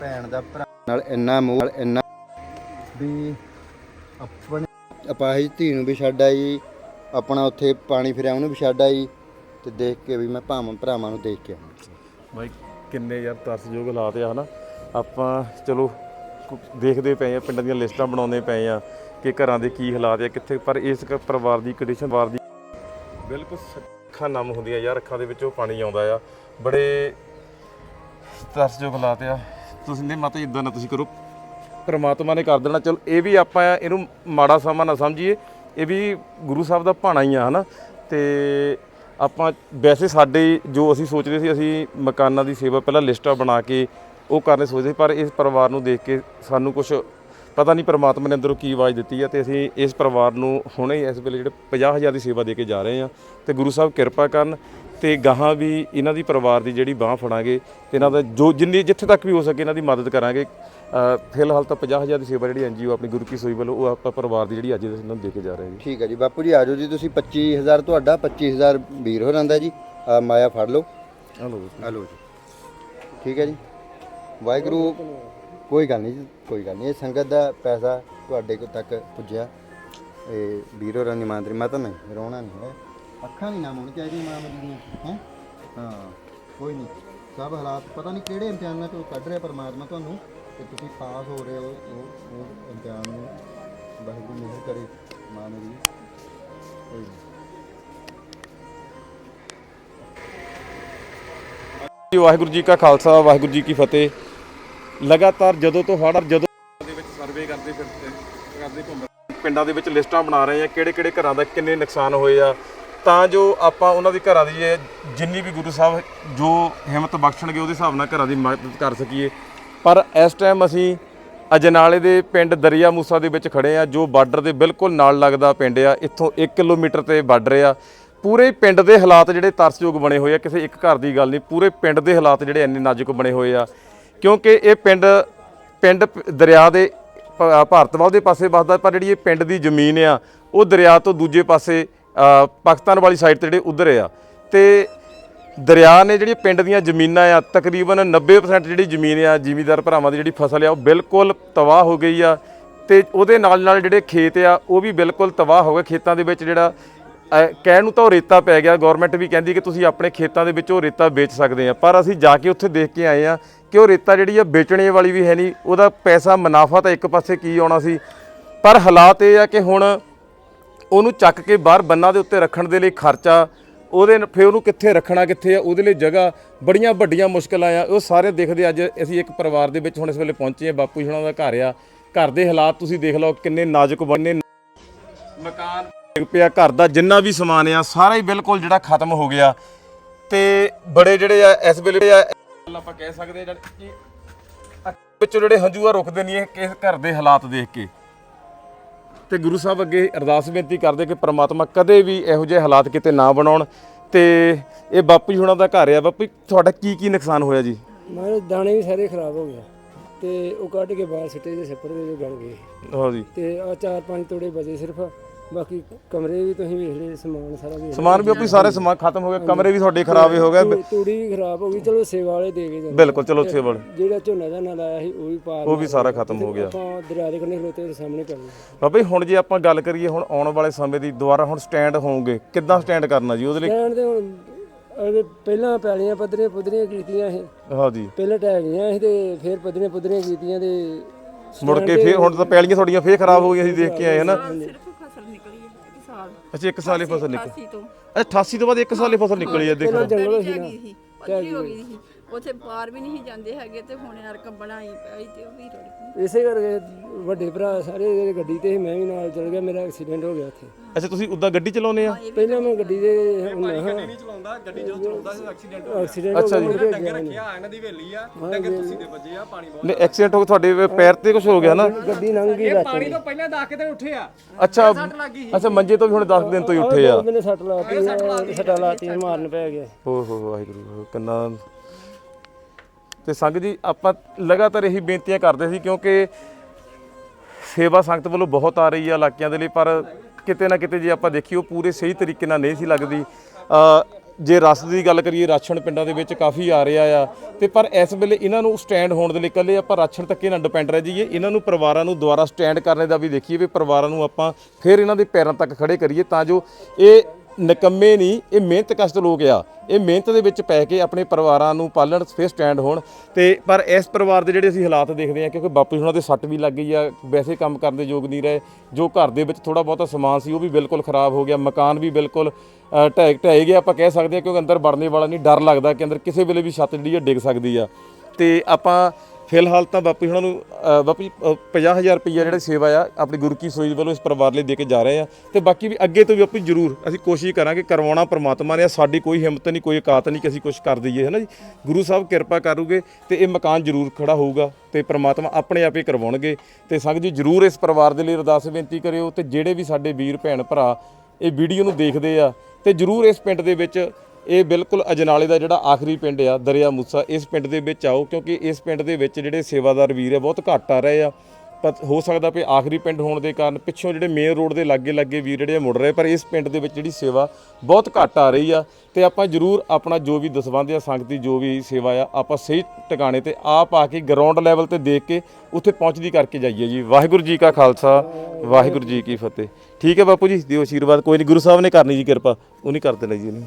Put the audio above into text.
ਭੈਣ ਦਾ ਭਰਾ ਨਾਲ ਇੰਨਾ ਮੋਹ ਨਾਲ ਇੰਨਾ ਵੀ ਆਪਣੇ ਅਪਾਹਿਜ ਧੀ ਨੂੰ ਵੀ ਛੱਡ ਆਈ ਆਪਣਾ ਉੱਥੇ ਪਾਣੀ ਫਿਰਿਆ ਉਹਨੂੰ ਵੀ ਛੱਡ ਆਈ ਤੇ ਦੇਖ ਕੇ ਵੀ ਮੈਂ ਭਾਵਾਂ ਭਰਾਵਾਂ ਨੂੰ ਦੇਖ ਕੇ ਆਇਆ ਬਾਈ ਕਿੰਨੇ ਯਾਰ ਤਰਸਯੋਗ ਹਾਲਾਤ ਆ ਹਨਾ? ਆਪਾਂ ਚਲੋ ਕੁ- ਦੇਖਦੇ ਪਏ ਆ ਪਿੰਡਾਂ ਦੀਆਂ ਲਿਸਟਾਂ ਬਣਾਉਂਦੇ ਪਏ ਆ ਕਿ ਘਰਾਂ ਦੇ ਕੀ ਹਾਲਾਤ ਆ ਕਿੱਥੇ ਪਰ ਇਸ ਪਰਿਵਾਰ ਦੀ ਕੰਡੀਸ਼ਨ ਵਾਰ ਦੀ ਬਿਲਕੁਲ ਅੱਖਾਂ ਨਮ ਹੁੰਦੀਆਂ ਯਾਰ ਅੱਖਾਂ ਦੇ ਵਿੱਚੋਂ ਪਾਣੀ ਆਉਂਦਾ ਆ। ਬੜੇ ਤਰਸਯੋਗ ਹਾਲਾਤ ਆ। ਤੁਸੀਂ ਨੇ ਮਾਤਾ ਇਦਾਂ ਨਾ ਤੁਸੀਂ ਕਰੋ। ਪਰਮਾਤਮਾ ਨੇ ਕਰ ਦੇਣਾ। ਚਲ, ਇਹ ਵੀ ਆਪਾਂ ਇਹਨੂੰ ਮਾੜਾ ਸਮਾਂ ਨਾ ਸਮਝੀਏ। ਇਹ ਵੀ ਗੁਰੂ ਸਾਹਿਬ ਦਾ ਭਾਣਾ ਹੀ ਆ, ਹਨਾ? ਤੇ ਆਪਾਂ ਵੈਸੇ ਸਾਡੇ ਜੋ ਅਸੀਂ ਸੋਚਦੇ ਸੀ, ਅਸੀਂ ਮਕਾਨਾਂ ਦੀ ਸੇਵਾ ਪਹਿਲਾਂ ਲਿਸਟਾਂ ਬਣਾ ਕੇ ਉਹ ਕਰਨੇ ਸੋਚਦੇ ਸੀ, ਪਰ ਇਸ ਪਰਿਵਾਰ ਨੂੰ ਦੇਖ ਕੇ ਸਾਨੂੰ ਕੁਝ ਪਤਾ ਨਹੀਂ ਪਰਮਾਤਮਾ ਨੇ ਅੰਦਰੋਂ ਕੀ ਆਵਾਜ਼ ਦਿੱਤੀ ਹੈ ਤੇ ਅਸੀਂ ਇਸ ਪਰਿਵਾਰ ਨੂੰ ਹੁਣੇ ਇਸ ਵੇਲੇ ਜਿਹੜੇ 50000 ਦੀ ਸੇਵਾ ਦੇ ਕੇ ਜਾ ਰਹੇ ਹਾਂ ਤੇ ਗੁਰੂ ਸਾਹਿਬ ਕਿਰਪਾ ਕਰਨ ਤੇ ਗਾਹਾਂ ਵੀ ਇਹਨਾਂ ਦੀ ਪਰਿਵਾਰ ਦੀ ਜਿਹੜੀ ਬਾਹ ਫੜਾਂਗੇ ਤੇ ਇਹਨਾਂ ਦਾ ਜੋ ਜਿੰਨੀ ਜਿੱਥੇ ਤੱਕ ਵੀ ਹੋ ਸਕੇ ਇਹਨਾਂ ਦੀ ਮਦਦ ਕਰਾਂਗੇ। ਫਿਲਹਾਲ ਤਾਂ 50000 ਦੀ ਸੇਵਾ ਜਿਹੜੀ ਐਨਜੀਓ ਆਪਣੀ ਗੁਰੂ ਕੀ ਸੋਈ ਵੱਲੋਂ ਉਹ ਆਪਾਂ ਪਰਿਵਾਰ ਦੀ ਜਿਹੜੀ ਅੱਜ ਇਹਨਾਂ ਨੂੰ ਦੇ ਕੇ ਜਾ ਰਹੇ ਹਾਂ ਜੀ। ਠੀਕ ਹੈ ਜੀ ਬਾਪੂ ਜੀ ਆਜੋ ਜੀ ਤੁਸੀਂ 25000 ਤੁਹਾਡਾ 25000 ਵੀਰ ਹੋ ਰਹਿੰਦਾ ਜੀ। ਆ ਮਾਇਆ ਫੜ ਲਓ। ਹਲੋ ਹਲੋ ਜੀ। ਠੀਕ ਹੈ ਜੀ। ਵਾਹਿਗੁਰੂ ਕੋਈ ਗੱਲ ਨਹੀਂ ਜੀ ਕੋਈ ਗੱਲ ਨਹੀਂ। ਇਹ ਸੰਗਤ ਦਾ ਪੈਸਾ ਤੁਹਾਡੇ ਕੋਲ ਤੱਕ ਪੁੱਜਿਆ। ਇਹ ਵੀਰੋ ਰਾਨੀ ਮਾਂਦਰੀ ਮਾਤਾ ਨਹੀਂ ਰੋਣਾ ਨਹੀਂ ਹੈ। ਅੱਖਾਂ ਨਹੀਂ ਨਾ ਹੋਣੀ ਚਾਹੀਦੀ ਮਾਂ ਮੇਰੀ ਦੀਆਂ ਹੈ? ਹਾਂ, ਕੋਈ ਨਹੀਂ। ਸਭ ਹਾਲਾਤ ਪਤਾ ਨਹੀਂ ਕਿਹੜੇ ਇਮਤਿਹਾਨਾਂ ਤੋਂ ਕੱਢ ਰਿਹਾ ਪਰਮਾਤਮਾ ਤੁਹਾਨੂੰ ਤੇ ਤੁਸੀਂ ਪਾਸ ਹੋ ਰਹੇ ਹੋ, ਉਹ ਉਹ ਇਮਤਿਹਾਨ ਨੂੰ। ਵਾਹਿਗੁਰੂ ਮਿਹਰ ਕਰੇ ਮਾਂ ਮੇਰੀ। ਕੋਈ ਜੀ, ਵਾਹਿਗੁਰੂ ਜੀ ਕਾ ਖਾਲਸਾ, ਵਾਹਿਗੁਰੂ ਜੀ ਕੀ ਫਤਿਹ। ਲਗਾਤਾਰ ਜਦੋਂ ਤੋਂ ਹੜ੍ਹ, ਜਦੋਂ ਦੇ ਵਿੱਚ ਸਰਵੇ ਕਰਦੇ ਫਿਰਦੇ, ਕਰਦੇ ਘੁੰਮ ਪਿੰਡਾਂ ਦੇ ਵਿੱਚ ਲਿਸਟਾਂ ਬਣਾ ਰਹੇ ਆ ਕਿਹੜੇ ਕਿਹੜੇ ਘਰਾਂ ਦਾ ਕਿੰਨੇ ਨੁਕਸਾਨ ਹੋਏ ਆ ਤਾਂ ਜੋ ਆਪਾਂ ਉਹਨਾਂ ਦੀ ਘਰਾਂ ਦੀ ਇਹ ਜਿੰਨੀ ਵੀ ਗੁਰੂ ਸਾਹਿਬ ਜੋ ਹਿੰਮਤ ਬਖਸ਼ਣਗੇ ਉਹਦੇ ਹਿਸਾਬ ਨਾਲ ਘਰਾਂ ਦੀ ਮਦਦ ਕਰ ਸਕੀਏ। ਪਰ ਇਸ ਟਾਈਮ ਅਸੀਂ ਅਜਨਾਲੇ ਦੇ ਪਿੰਡ ਦਰਿਆ ਮੂਸਾ ਦੇ ਵਿੱਚ ਖੜੇ ਆ, ਜੋ ਬਾਰਡਰ ਦੇ ਬਿਲਕੁਲ ਨਾਲ ਲੱਗਦਾ ਪਿੰਡ ਆ, ਇੱਥੋਂ 1 ਕਿਲੋਮੀਟਰ ਤੇ ਬਾਰਡਰ ਆ। ਪੂਰੇ ਪਿੰਡ ਦੇ ਹਾਲਾਤ ਜਿਹੜੇ ਤਰਸਯੋਗ ਬਣੇ ਹੋਏ ਆ, ਕਿਸੇ ਇੱਕ ਘਰ ਦੀ ਗੱਲ ਨਹੀਂ, ਪੂਰੇ ਪਿੰਡ ਦੇ ਹਾਲਾਤ ਜਿਹੜੇ ਇੰਨੇ ਨਾਜ਼ੁਕ ਬਣੇ ਹੋਏ ਆ। ਕਿਉਂਕਿ ਇਹ ਪਿੰਡ ਪਿੰਡ ਪ- ਦਰਿਆ ਦੇ ਭ- ਭਾਰਤਵਾਲ ਦੇ ਪਾਸੇ ਵੱਸਦਾ, ਪਰ ਜਿਹੜੀ ਇਹ ਪਿੰਡ ਦੀ ਜ਼ਮੀਨ ਆ, ਉਹ ਦਰਿਆ ਤੋਂ ਦੂਜੇ ਪਾਸੇ ਪਾਕਿਸਤਾਨ ਵਾਲੀ ਸਾਈਡ ਤੇ ਜਿਹੜੇ ਉਧਰ ਆ, ਤੇ ਦਰਿਆ ਨੇ ਜਿਹੜੀ ਪਿੰਡ ਦੀਆਂ ਜ਼ਮੀਨਾਂ ਆ, ਤਕਰੀਬਨ 90% ਜਿਹੜੀ ਜ਼ਮੀਨ ਆ, ਜ਼ਿਮੀਦਾਰ ਭਰਾਵਾਂ ਦੀ ਜਿਹੜੀ ਫਸਲ ਆ, ਉਹ ਬਿਲਕੁਲ ਤਬਾਹ ਹੋ ਗਈ ਆ, ਤੇ ਉਹਦੇ ਨਾਲ ਨਾਲ ਜਿਹੜੇ ਖੇਤ ਆ, ਉਹ ਵੀ ਬਿਲਕੁਲ ਤਬਾਹ ਹੋ ਗਏ। ਖੇਤਾਂ ਦੇ ਵਿੱਚ ਜਿਹੜਾ ਕਹਿਣ ਨੂੰ ਤਾਂ ਉਹ ਰੇਤਾ ਪੈ ਗਿਆ। ਗਵਰਨਮੈਂਟ ਵੀ ਕਹਿੰਦੀ ਕਿ ਤੁਸੀਂ ਆਪਣੇ ਖੇਤਾਂ ਦੇ ਵਿੱਚ ਉਹ ਰੇਤਾ ਵੇਚ ਸਕਦੇ ਆ। ਪਰ ਅਸੀਂ ਜਾ ਕੇ ਉੱਥੇ ਦੇਖ ਕੇ ਆਏ ਆ ਕਿ ਉਹ ਰੇਤਾ ਜਿਹੜੀ ਆ, ਵੇਚਣੇ ਵਾਲੀ ਵੀ ਹੈ ਨਹੀਂ। ਉਹਦਾ ਪੈਸਾ ਮੁਨਾਫਾ ਤਾਂ ਇੱਕ ਪਾਸੇ ਕੀ ਆਉਣਾ ਸੀ। ਪਰ ਹਾਲਾਤ ਇਹ ਆ ਕਿ ਹੁਣ ਉਹਨੂੰ ਚੱਕ ਕੇ ਬਾਹਰ ਬੰਨਾਂ ਦੇ ਉੱਤੇ ਰੱਖਣ ਦੇ ਲਈ ਖਰਚਾ, ਉਹਦੇ ਫਿਰ ਉਹਨੂੰ ਕਿੱਥੇ ਰੱਖਣਾ ਕਿੱਥੇ ਆ, ਉਹਦੇ ਲਈ ਜਗ੍ਹਾ, ਬੜੀਆਂ ਵੱਡੀਆਂ ਮੁਸ਼ਕਲਾਂ ਆ, ਉਹ ਸਾਰੇ ਦੇਖਦੇ ਅੱਜ ਅਸੀਂ ਇੱਕ ਪਰਿਵਾਰ ਦੇ ਵਿੱਚ ਹੁਣ ਇਸ ਵੇਲੇ ਪਹੁੰਚੇ ਆ, ਬਾਪੂ ਜੀ ਹੁਣਾਂ ਦਾ ਘਰ ਆ। ਘਰ ਦੇ ਹਾਲਾਤ ਤੁਸੀਂ ਦੇਖ ਲਓ ਕਿੰਨੇ ਨਾਜ਼ੁਕ ਬਣੇ ਮਕਾਨ ਡਿੱਗ ਪਿਆ ਘਰ ਦਾ, ਜਿੰਨਾ ਵੀ ਸਮਾਨ ਆ, ਸਾਰਾ ਹੀ ਬਿਲਕੁਲ ਜਿਹੜਾ ਖਤਮ ਹੋ ਗਿਆ। ਤੇ ਬੜੇ ਜਿਹੜੇ ਆ, ਇਸ ਵੇਲੇ ਆ ਆਪਾਂ ਕਹਿ ਸਕਦੇ ਆ ਕਿ ਵਿੱਚੋਂ ਜਿਹੜੇ ਹੰਝੂਆ ਰੁਕਦੇ ਨਹੀਂ ਇਹ ਕਿਸ ਘਰ ਦੇ ਹਾਲਾਤ ਦੇਖ ਕੇ। ਤੇ ਗੁਰੂ ਸਾਹਿਬ ਅੱਗੇ ਅਰਦਾਸ ਬੇਨਤੀ ਕਰਦੇ ਕਿ ਪ੍ਰਮਾਤਮਾ ਕਦੇ ਵੀ ਇਹੋ ਜਿਹੇ ਹਾਲਾਤ ਕਿਤੇ ਨਾ ਬਣਾਉਣ ਤੇ ਇਹ ਬਾਪੂ ਜੀ ਹੁਣਾਂ ਦਾ ਘਰ ਆ। ਬਾਪੂ ਜੀ, ਤੁਹਾਡਾ ਕੀ ਕੀ ਨੁਕਸਾਨ ਹੋਇਆ ਜੀ? ਮਾਰੇ ਦਾਣੇ ਵੀ ਸਾਰੇ ਖਰਾਬ ਹੋ ਗਏ ਤੇ ਉਹ ਕੱਢ ਕੇ ਬਾਹਰ ਸਿੱਟੇ ਦੇ ਛੱਪੜ ਦੇ ਗਲ ਗਏ ਹਾਂ ਜੀ। ਤੇ ਆ ਚਾਰ ਪੰਜ ਤੋੜੇ ਬਚੇ ਸਿਰਫ। ਬਾਕੀ ਕਮਰੇ ਵੀ ਤੁਸੀਂ ਵੇਖ ਲਏ ਸਮਾਨ ਸਾਰਾ ਵੇਖ ਸਮਾਨ ਵੀ ਆਪਣੀ ਸਾਰੇ ਸਮਾਨ ਖਤਮ ਹੋ ਗਏ ਕਮਰੇ ਵੀ ਤੁਹਾਡੇ ਖਰਾਬ ਹੀ ਹੋ ਗਏ। ਤੂ- ਤੂੜੀ ਵੀ ਖਰਾਬ ਹੋ ਗਈ ਚਲੋ ਸੇਵਾ ਵਾਲੇ ਦੇ ਜਾਂਦੇ। ਬਿਲਕੁਲ ਚਲੋ ਉੱਥੇ ਵੜ ਜਿਹੜਾ ਝੋਨਾ ਝਾਨਾ ਲਾਇਆ ਸੀ ਉਹ ਵੀ ਪਾਰ ਉਹ ਵੀ ਸਾਰਾ ਖਤਮ ਹੋ ਗਿਆ। ਆਪਾਂ ਦਰਿਆ ਦੇ ਕੰਢੇ ਖਲੋਤੇ ਉਹਦੇ ਸਾਹਮਣੇ ਬਾਬਾ ਜੀ ਹੁਣ ਜੇ ਆਪਾਂ ਗੱਲ ਕਰੀਏ ਹੁਣ ਆਉਣ ਵਾਲੇ ਸਮੇਂ ਦੀ ਦੁਬਾਰਾ ਹੁਣ ਸਟੈਂਡ ਹੋਵੋਗੇ ਕਿੱਦਾਂ ਸਟੈਂਡ ਕਰਨਾ ਜੀ ਉਹਦੇ ਲਈ? ਕਹਿਣ ਦੇ ਹੁਣ ਅਗੇ ਪਹਿਲਾਂ ਪੈਲੀਆਂ ਪੱਧਰੀਆਂ ਪੁੱਧਰੀਆਂ ਕੀਤੀਆਂ ਸੀ ਹਾਂ ਜੀ। ਪਹਿਲਾਂ ਟਹਿ ਗਈਆਂ ਸੀ ਤੇ ਫਿਰ ਪੱਧਰੀਆਂ ਪੁੱਧਰੀਆਂ ਕੀਤੀਆਂ ਤੇ ਮੁੜ ਕੇ ਫੇਰ ਹੁਣ ਤਾਂ ਪੈਲੀਆਂ ਤੁਹਾਡੀਆਂ ਫੇਰ ਖਰਾਬ ਹੋ ਗਈਆਂ ਅਸੀਂ ਦੇਖ ਕੇ ਆਏ ਹਨਾ? ਸਿਰਫ ਨਿਕਲੀ ਹੈ ਇੱਕ ਸਾਲ। ਅੱਛਾ ਇੱਕ ਸਾਲ ਹੀ ਫਸਲ ਨਿਕਲ। 88 ਤੋਂ। ਅੱਛਾ 88 ਤੋਂ ਬਾਅਦ ਇੱਕ ਸਾਲ ਹੀ ਫਸਲ ਨਿਕਲੀ ਹੈ ਦੇਖ ਜੰਗਲ ਪੈ ਗਈ ਸੀ। ਪੱਧਰੀ ਹੋ ਗਈ ਸੀ। ਉੱਥੇ ਪਾਰ ਵੀ ਨਹੀਂ ਜਾਂਦੇ ਹੈਗੇ ਤੇ ਹੁਣ ਨਰਕ ਬਣਾਈ ਪਈ ਤੇ ਉਹ ਵੀ ਰੁੜ ਗਈ ਇਸੇ ਕਰਕੇ ਵੱਡੇ ਭਰਾ ਸਾਰੇ ਜਿਹੜੇ ਗੱਡੀ ਤੇ ਸੀ, ਮੈਂ ਵੀ ਨਾਲ ਚਲ ਗਿਆ ਮੇਰਾ ਐਕਸੀਡੈਂਟ ਹੋ ਗਿਆ ਉੱਥੇ। ਅੱਛਾ ਤੁਸੀਂ ਉਦਾਂ ਗੱਡੀ ਚਲਾਉਂਦੇ ਆ? ਪਹਿਲਾਂ ਮੈਂ ਗੱਡੀ ਦੇ ਹੁੰਦਾ ਹਾਂ ਗੱਡੀ ਨਹੀਂ ਚਲਾਉਂਦਾ ਗੱਡੀ ਜਦੋਂ ਚਲਾਉਂਦਾ ਸੀ ਐਕਸੀਡੈਂਟ ਹੋ ਗਿਆ। ਅੱਛਾ ਜੀ। ਡੰਗਰ ਰੱਖਿਆ ਇਹਨਾਂ ਦੀ ਹਵੇਲੀ ਆ ਡੰਗਰ ਤੁਸੀਂ ਦੇ ਵੱਜੇ ਆ ਪਾਣੀ ਬਹੁਤ ਨਹੀਂ ਐਕਸੀਡੈਂਟ ਹੋ ਕੇ ਤੁਹਾਡੇ ਪੈਰ ਤੇ ਕੁਝ ਹੋ ਗਿਆ ਨਾ? ਗੱਡੀ ਲੰਘ ਗਈ ਰਾਤ ਪਾਣੀ ਤੋਂ ਪਹਿਲਾਂ 10 ਦਿਨ ਉੱਠੇ ਆ। ਅੱਛਾ ਅੱਛਾ ਮੰਜੇ ਤੋਂ ਵੀ ਹੁਣ 10 ਦਿਨ ਤੋਂ ਹੀ ਉੱਠੇ ਆ। ਮੈंने ਸੱਟ ਲਾਤੀ ਸੱਟਾ ਲਾਤੀ ਮਾਰਨ ਪੈ ਗਿਆ ਹੋ ਹੋ ਹੋ, ਵਾਹਿਗੁਰੂ ਕਿੰਨਾ ਤੇ ਸੰਗਤ ਜੀ, ਆਪਾਂ ਲਗਾਤਾਰ ਇਹੀ ਬੇਨਤੀਆਂ ਕਰਦੇ ਸੀ ਕਿਉਂਕਿ ਸੇਵਾ ਸੰਗਤ ਵੱਲੋਂ ਬਹੁਤ ਆ ਰਹੀ ਆ ਇਲਾਕਿਆਂ ਦੇ ਲਈ, ਪਰ ਕਿਤੇ ਨਾ ਕਿਤੇ ਜੇ ਆਪਾਂ ਦੇਖੀਏ ਉਹ ਪੂਰੇ ਸਹੀ ਤਰੀਕੇ ਨਾਲ ਨਹੀਂ ਸੀ ਲੱਗਦੀ। ਜੇ ਰਸ ਦੀ ਗੱਲ ਕਰੀਏ, ਰਾਸ਼ਨ ਪਿੰਡਾਂ ਦੇ ਵਿੱਚ ਕਾਫੀ ਆ ਰਿਹਾ ਆ। ਤੇ ਪਰ ਇਸ ਵੇਲੇ ਇਹਨਾਂ ਨੂੰ ਸਟੈਂਡ ਹੋਣ ਦੇ ਲਈ ਇਕੱਲੇ ਆਪਾਂ ਰਾਸ਼ਨ ਤੱਕੇ ਨਾਲ ਡਿਪੈਂਡ ਰਹਿ ਜਾਈਏ। ਇਹਨਾਂ ਨੂੰ ਪਰਿਵਾਰਾਂ ਨੂੰ ਦੁਬਾਰਾ ਸਟੈਂਡ ਕਰਨੇ ਦਾ ਵੀ ਦੇਖੀਏ ਵੀ ਪਰਿਵਾਰਾਂ ਨੂੰ ਆਪਾਂ ਫਿਰ ਇਹਨਾਂ ਦੇ ਪੈਰਾਂ ਤੱਕ ਖੜੇ ਕਰੀਏ ਤਾਂ ਜੋ ਇਹ ਨਿਕੰਮੇ ਨਹੀਂ, ਇਹ ਮਿਹਨਤ ਕਸ਼ਟ ਲੋਕ ਆ। ਇਹ ਮਿਹਨਤ ਦੇ ਵਿੱਚ ਪੈ ਕੇ ਆਪਣੇ ਪਰਿਵਾਰਾਂ ਨੂੰ ਪਾਲਣ ਫਿਰ ਸਟੈਂਡ ਹੋਣ। ਤੇ ਪਰ ਇਸ ਪਰਿਵਾਰ ਦੇ ਜਿਹੜੇ ਅਸੀਂ ਹਾਲਾਤ ਦੇਖਦੇ ਆ ਕਿਉਂਕਿ ਬਾਪੂ ਜੀ ਹੁਣਾਂ ਦੇ ਸੱਟ ਵੀ ਲੱਗ ਗਈ ਆ, ਵੈਸੇ ਕੰਮ ਕਰਨ ਦੇ ਯੋਗ ਨਹੀਂ ਰਹੇ। ਜੋ ਘਰ ਦੇ ਵਿੱਚ ਥੋੜਾ ਬਹੁਤਾ ਸਮਾਨ ਸੀ, ਉਹ ਵੀ ਬਿਲਕੁਲ ਖਰਾਬ ਹੋ ਗਿਆ। ਮਕਾਨ ਵੀ ਬਿਲਕੁਲ ਢਹਿ ਢਹਿ ਗਿਆ। ਆਪਾਂ ਕਹਿ ਸਕਦੇ ਆ ਕਿਉਂਕਿ ਅੰਦਰ ਵੜਨੇ ਵਾਲਾ ਨਹੀਂ। ਡਰ ਲੱਗਦਾ ਕਿ ਅੰਦਰ ਕਿਸੇ ਵੇਲੇ ਵੀ ਛੱਤ ਜਿਹੜੀ ਆ ਡਿੱਗ ਸਕਦੀ ਆ। ਤੇ ਆਪਾਂ ਫਿਲਹਾਲ ਤਾਂ ਬਾਪੂ ਜੀ ਉਹਨਾਂ ਨੂੰ ਅ, ਬਾਪੂ ਜੀ 50000 ਰੁਪਈਆ ਜਿਹੜਾ ਸੇਵਾ ਆ ਆਪਣੀ ਗੁਰੂ ਕੀ ਸੋਈ ਵੱਲੋਂ ਇਸ ਪਰਿਵਾਰ ਲਈ ਦੇ ਕੇ ਜਾ ਰਹੇ ਆ। ਤੇ ਬਾਕੀ ਵੀ ਅੱਗੇ ਤੋਂ ਵੀ ਆਪਣੀ ਜ਼ਰੂਰ ਅਸੀਂ ਕੋਸ਼ਿਸ਼ ਕਰਾਂਗੇ ਕਰਵਾਉਣਾ ਪ੍ਰਮਾਤਮਾ ਨੇ ਸਾਡੀ ਕੋਈ ਹਿੰਮਤ ਨਹੀਂ ਕੋਈ ਔਕਾਤ ਨਹੀਂ ਕਿ ਅਸੀਂ ਕੁਝ ਕਰ ਦਈਏ ਹੈ ਨਾ ਜੀ? ਗੁਰੂ ਸਾਹਿਬ ਕਿਰਪਾ ਕਰੂਗੇ ਤੇ ਇਹ ਮਕਾਨ ਜ਼ਰੂਰ ਖੜਾ ਹੋਊਗਾ ਤੇ ਪ੍ਰਮਾਤਮਾ ਆਪਣੇ ਆਪ ਹੀ ਕਰਵਾਉਣਗੇ। ਤੇ ਸੰਗਤ ਜੀ ਜ਼ਰੂਰ ਇਸ ਪਰਿਵਾਰ ਦੇ ਲਈ ਅਰਦਾਸ ਬੇਨਤੀ ਕਰਿਓ ਤੇ ਜਿਹੜੇ ਵੀ ਸਾਡੇ ਵੀਰ ਭੈਣ ਭਰਾ ਇਹ ਵੀਡੀਓ ਨੂੰ ਦੇਖਦੇ ਆ ਤੇ ਜ਼ਰੂਰ ਇਸ ਪਿੰਡ ਦੇ ਵਿੱਚ ਇਹ ਬਿਲਕੁਲ ਅਜਨਾਲੇ ਦਾ ਜਿਹੜਾ ਆਖਰੀ ਪਿੰਡ ਆ, ਦਰਿਆ ਮੂਸਾ, ਇਸ ਪਿੰਡ ਦੇ ਵਿੱਚ ਆਓ ਕਿਉਂਕਿ ਇਸ ਪਿੰਡ ਦੇ ਵਿੱਚ ਜਿਹੜੇ ਸੇਵਾਦਾਰ ਵੀਰ ਆ, ਬਹੁਤ ਘੱਟ ਆ ਰਹੇ ਆ। ਪਰ ਹੋ ਸਕਦਾ ਵੀ ਆਖਰੀ ਪਿੰਡ ਹੋਣ ਦੇ ਕਾਰਨ ਪਿੱਛੋਂ ਜਿਹੜੇ ਮੇਨ ਰੋਡ ਦੇ ਲਾਗੇ ਲਾਗੇ ਵੀਰ ਜਿਹੜੇ ਆ ਮੁੜ ਰਹੇ ਪਰ ਇਸ ਪਿੰਡ ਦੇ ਵਿੱਚ ਜਿਹੜੀ ਸੇਵਾ ਬਹੁਤ ਘੱਟ ਆ ਰਹੀ ਆ। ਤੇ ਆਪਾਂ ਜਰੂਰ ਆਪਣਾ ਜੋ ਵੀ ਦਸਵੰਧ ਆ ਸੰਗਤੀ, ਜੋ ਵੀ ਸੇਵਾ ਆ, ਆਪਾਂ ਸਹੀ ਟਿਕਾਣੇ ਤੇ ਆਪ ਆ ਕੇ ਗਰਾਊਂਡ ਲੈਵਲ ਤੇ ਦੇਖ ਕੇ ਉੱਥੇ ਪਹੁੰਚਦੀ ਕਰਕੇ ਜਾਈਏ ਜੀ। ਵਾਹਿਗੁਰੂ ਜੀ ਕਾ ਖਾਲਸਾ, ਵਾਹਿਗੁਰੂ ਜੀ ਕੀ ਫਤਿਹ। ਠੀਕ ਹੈ ਬਾਪੂ ਜੀ, ਦਿਓ ਆਸ਼ੀਰਵਾਦ ਕੋਈ ਨਹੀਂ ਗੁਰੂ ਸਾਹਿਬ ਨੇ ਕਰਨੀ ਜੀ ਕਿਰਪਾ ਉਹ ਨਹੀਂ ਕਰ ਦੇਣਾ ਜੀ ਇਹਨੇ